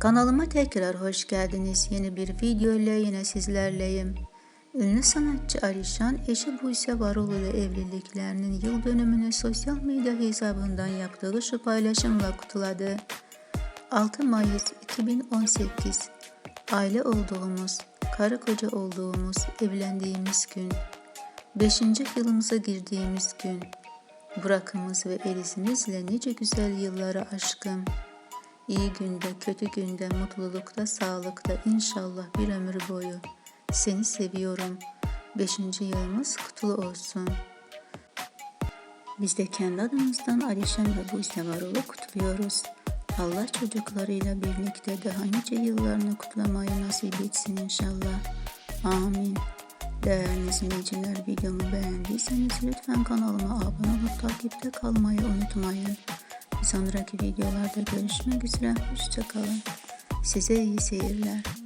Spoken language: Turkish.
Kanalıma tekrar hoş geldiniz. Yeni bir video ile yine sizlerleyim. Ünlü sanatçı Alişan, eşi Buse Varol ile evliliklerinin yıl dönümünü sosyal medya hesabından yaptığı şu paylaşımla kutladı. 6 Mayıs 2018 Aile olduğumuz, karı koca olduğumuz, evlendiğimiz gün. 5. yılımıza girdiğimiz gün. Bırakımız ve erisinizle nice güzel yılları aşkım. İyi günde, kötü günde, mutlulukta, sağlıkta inşallah bir ömür boyu. Seni seviyorum. Beşinci yılımız kutlu olsun. Biz de kendi adımızdan Alişan ve Buse Varol'u kutluyoruz. Allah çocuklarıyla birlikte daha nice yıllarını kutlamayı nasip etsin inşallah. Amin. Değerli izleyiciler videomu beğendiyseniz lütfen kanalıma abone olup takipte kalmayı unutmayın. Bir sonraki videolarda görüşmek üzere. Hoşçakalın. Size iyi seyirler.